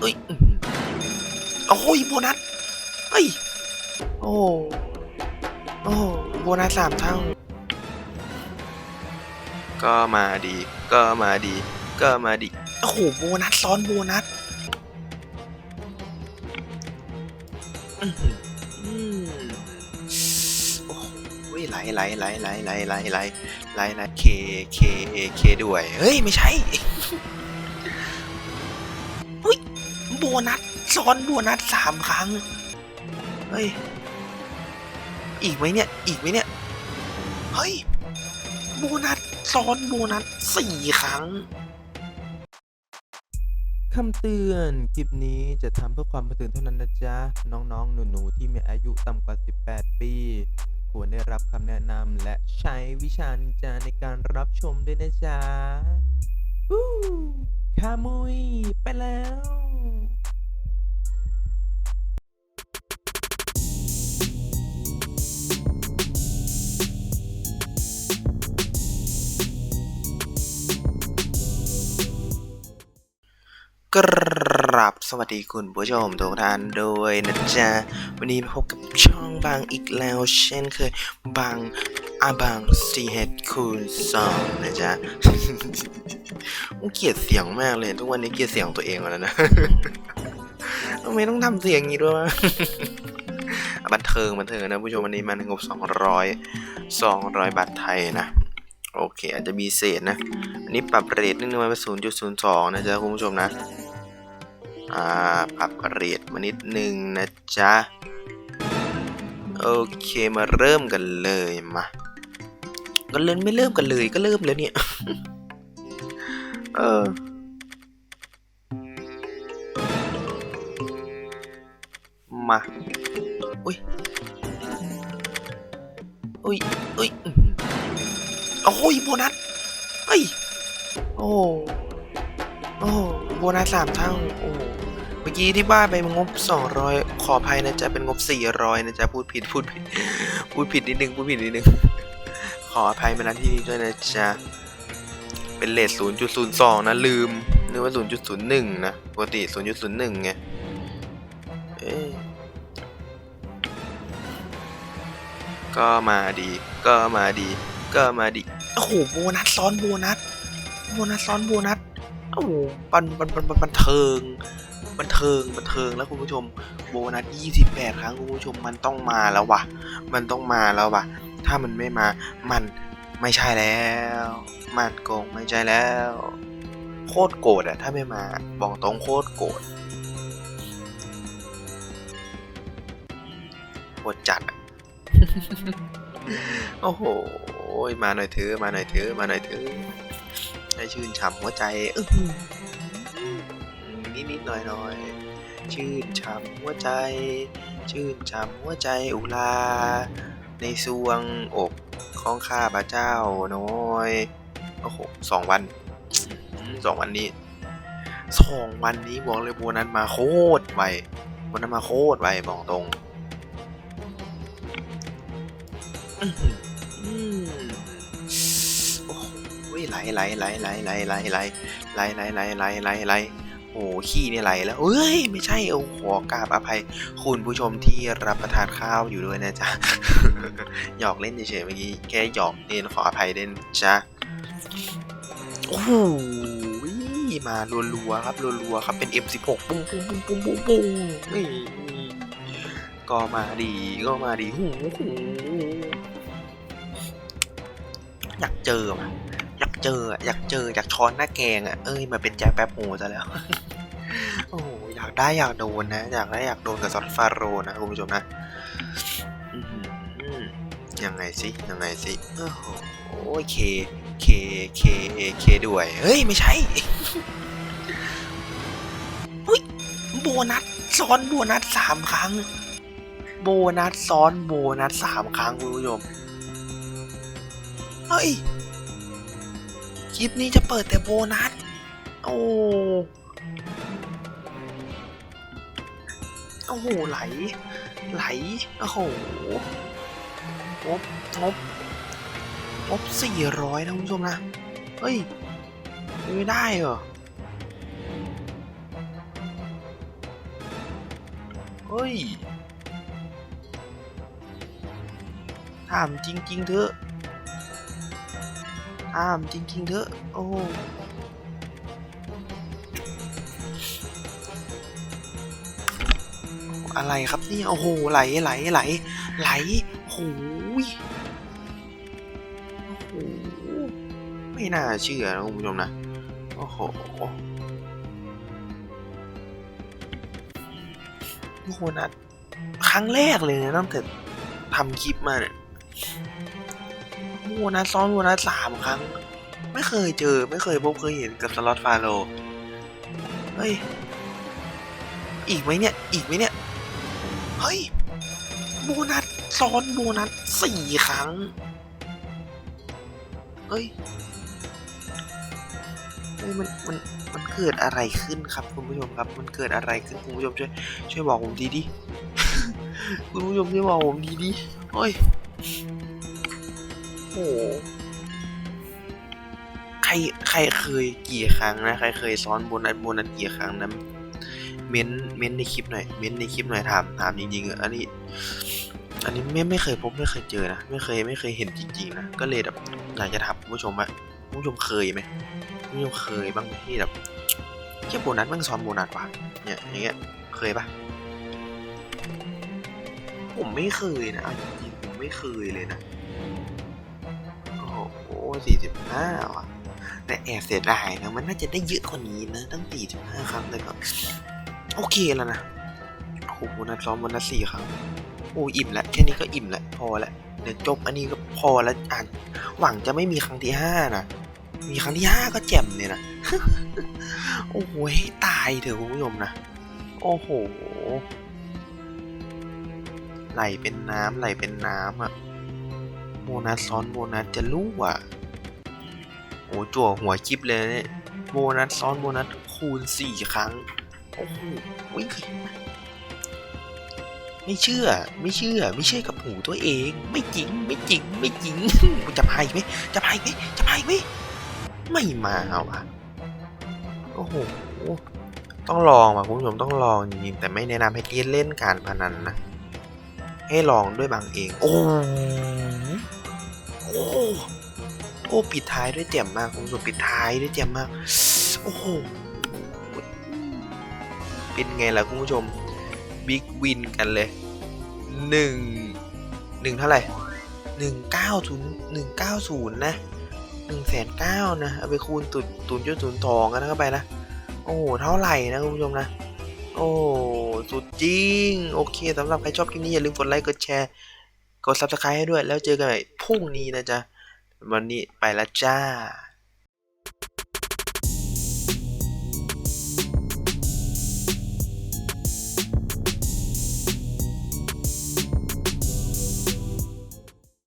เอ้ยโอ้ยโบนัสเฮ้ย โอ้ โอ้ โบนัสสามเท่า ก็มาดี ก็มาดี ก็มาดี โอ้โห โบนัสซ้อนโบนัสอื้อหืออืมโอ้โหไหลไหลไหลไหลไหลไหลไหลไหลไหลเค เค เคด้วย เฮ้ย ไม่ใช่ นัสซ้อนโบนัสสามครั้ง เฮ้ย อีกไหมเนี่ย อีกไหมเนี่ย เฮ้ย โบนัสซ้อนโบนัสสี่ครั้ง คำเตือน คลิปนี้จะทำเพื่อความบันเทิงเท่านั้นนะจ๊ะ น้องๆ หนูๆ ที่มีอายุต่ำกว่า 18 ปี ควรได้รับคำแนะนำและใช้วิชานินจาในการรับชมด้วยนะจ๊ะวู้คามุย ไปแล้ว สวัสดีคุณผู้ชมทุกท่านด้วยนะจ๊ะ วันนี้มาพบกับช่องบางอีกแล้วเช่นเคยบางอาบางซีเฮดคูณสองนะจ๊ะกูเกลียดเสียงมากเลย ทุกวันนี้เกลียดเสียงตัวเองแล้วนะทำไมต้องทำเสียงอย่างนี้ด้วยวะบันเทิงบันเทิงนะผู้ชมวันนี้มันงบ200 200บาทไทยนะโอเค อาจจะมีเศษนะ อันนี้ปรับเรทนิดนึงมาเป็น0.02นะจ๊ะคุณผู้ชมนะ อ่าปรับเรทมานิดนึงนะจ๊ะ โอเคมาเริ่มกันเลยมาก็เล่นไม่เริ่มกันเลยก็เริ่มแล้วเนี่ย เออมาอุ้ยอุ้ยอุ้ยโอ้ยโบนัสเฮ้ยโอ้โอ้ โบนัสสามเท่าโอ้เมื่อกี้ที่บ้านไปงบ 200 ขออภัยนะจ๊ะเป็นงบ 400 นะจ๊ะพูดผิดพูดผิดพูดผิดนิดนึงพูดผิดนิดนึง ขออภัยมาณที่นี้ด้วยนะจ๊ะเป็นเลท0.02 นะ ลืม นึกว่า 0.01 นะ ปกติ 0.01 ไงเอ๊ก็มาดี ก็มาดี ก็มาดี โอ้โห โบนัสซ้อนโบนัส โบนัสซ้อนโบนัส โอ้โหบันบันบันบันบันเทิง บันเทิง บันเทิงแล้วคุณผู้ชม โบนัส28 ครั้งคุณผู้ชมมันต้องมาแล้ววะมันต้องมาแล้ววะถ้ามันไม่มา มันไม่ใช่แล้ว มันโกงไม่ใช่แล้ว โคตรโกรธอะถ้าไม่มา บอกตรงโคตรโกรธโคตรจัดอะโอ้โห มาหน่อยเถอะ มาหน่อยเถอะ มาหน่อยเถอะ ให้ชื่นฉ่ำหัวใจอื้อนิดนิดๆหน่อยหน่อยๆชื่นฉ่ำหัวใจ ชื่นฉ่ำหัวใจอุลา ในสวงอกของข้าพระเจ้าน้อยโอ้โหสองวันสองวันนี้สองวันนี้บอกเลยโบนัสมาโคตรไวโบนัสมาโคตรไวบอกตรง ไหลไหลไหลไหลไหลไหลไหลไหลไหลไหลไหลไหลไหลโอ้โหขี้นี่ไหลแล้วเอ้ยไม่ใช่โอ้ขอกราบอภัย คุณผู้ชมที่รับประทานข้าวอยู่ด้วยนะจ๊ะหยอกเล่นเฉยๆเมื่อกี้แค่หยอกเล่นขออภัยเล่นจ้ะโอ้โหมารัวๆครับรัวๆครับเป็น M16 ปุ้งปุ้งปุ้งปุ้งปุ้งปุ้งนี่ก็มาดีก็มาดีหูหูอยากเจอว่ะอยา เจออยากเจออยากช้อนหน้าแกงอะเอ้ยมาเป็นแจ็คแป๊บโฮซะแล้วโอ้อยากได้อยากโดนนะ อยากได้อยากโดนกับซอสฟาโรนะคุณผู้ชมนะยังไงสิยังไงสิโอ้โหเคเคเคเคด้วยเฮ้ยไม่ใช่อุ้ยโบนัสซ้อนโบนัสสามครั้ง โบนัสซ้อนโบนัสสามครั้งคุณผู้ชมเฮ้ย คลิปนี้จะเปิดแต่โบนัส โอ้ โอ้โห ไหล ไหล โอ้โหงบงบงบสี่ร้อยนะคุณผู้ชมนะ เฮ้ย ไม่ได้เหรอ เฮ้ยถามจริง ๆ เถอะ ถามจริงๆเถอะโอ้อะไรครับเนี่ยโอ้โหไหลไหลไหลไหลโอ้ยโอ้โหไม่น่าเชื่อนะคุณผู้ชมนะโอ้โหโอ้โหนัดครั้งแรกเลยนะตั้งแต่ทำคลิปมาเนี่ย นัดซ้อนโบนัสสามครั้ง ไม่เคยเจอไม่เคยพบเคยเห็นกับสล็อตฟาโลเฮ้ย อีกไหมเนี่ย อีกไหมเนี่ย เฮ้ย โบนัสซ้อนโบนัสสี่ครั้ง เฮ้ย เฮ้ย มัน มัน มันเกิดอะไรขึ้นครับคุณผู้ชมครับ มันเกิดอะไรขึ้นคุณผู้ชมช่วย ช่วยบอกผมทีดิ คุณผู้ชมช่วยบอกผมทีดิโอ้ย ห ใครใครเคยกี่ครั้งนะ ใครเคยซ้อนโบนัสโบนัสกี่ครั้งนะเม้นเม้นในคลิปหน่อย เม้นในคลิปหน่อยถามถามจริงๆอันนี้ อันนี้ไม่ไม่เคยพบไม่เคยเจอนะไม่เคยไม่เคยเห็นจริงๆนะก็เลยแบบอยากจะถามผู้ชมว่าผู้ชมเคยไหมนี่ยังเคยบ้างไหมที่แบบเที่ยโบนัสมันซ้อนโบนัสวะเนี่ยอย่างเงี้ยเคยปะผมไม่เคยนะจริงๆผมไม่เคยเลยนะ สี่สิบห้าว่ะแต่แอบเสียดายนะ มันน่าจะได้เยอะกว่านี้นะ ตั้งสี่สิบห้าครั้งแต่ก็โอเคแล้วนะโอ้โหนัสซ้อมโบนัสสี่ครั้งโอ้อิ่มและแค่นี้ก็อิ่มและพอและเดี๋ยวจบอันนี้ก็พอแล้วอ่านหวังจะไม่มีครั้งที่ห้านะมีครั้งที่ห้าก็แจ่มเลยนะโอ้โหตายเถอะคุณผู้ชมนะโอ้โหไหลเป็นน้ำไหลเป็นน้ำอะโบนัสซ้อนโบนัสจะรู้อะ โอ้จั่วหัวคลิปเลยเนี่ยโบนัสซ้อนโบนัสคูณสี่ครั้ง โอ้โหไม่เชื่อ ไม่เชื่อ ไม่เชื่อกับหูตัวเอง ไม่จริง ไม่จริง ไม่จริงจะพายไหมจะพายไหมจะพายไหมไม่มาว่ะ โอ้โห ต้องลองว่ะคุณผู้ชมต้องลองจริงๆแต่ไม่แนะนำให้เล่นเล่นการพนันนะ ให้ลองด้วยบางเอง โอ้โห โอ้ปิดท้ายด้วยแจ่มมากคุณผู้ชมปิดท้ายด้วยแจ่มมาก โอ้โห เป็นไงล่ะคุณผู้ชม บิ๊กวินกันเลยหนึ่งหนึ่งเท่าไหร่หนึ่งเก้าศูนย์หนึ่งเก้าศูนย์นะหนึ่งแสนเก้านะ เอาไปคูณตุนตุนจุดศูนย์ทองกันเข้าไปนะ โอ้โห เท่าไหร่นะคุณผู้ชมนะ โอ้สุดจริง โอเคสำหรับใครชอบคลิปนี้อย่าลืมกดไลค์ กดแชร์ กด subscribe ให้ด้วย แล้วเจอกันใหม่พรุ่งนี้นะจ๊ะ วันนี้ไปละจ้า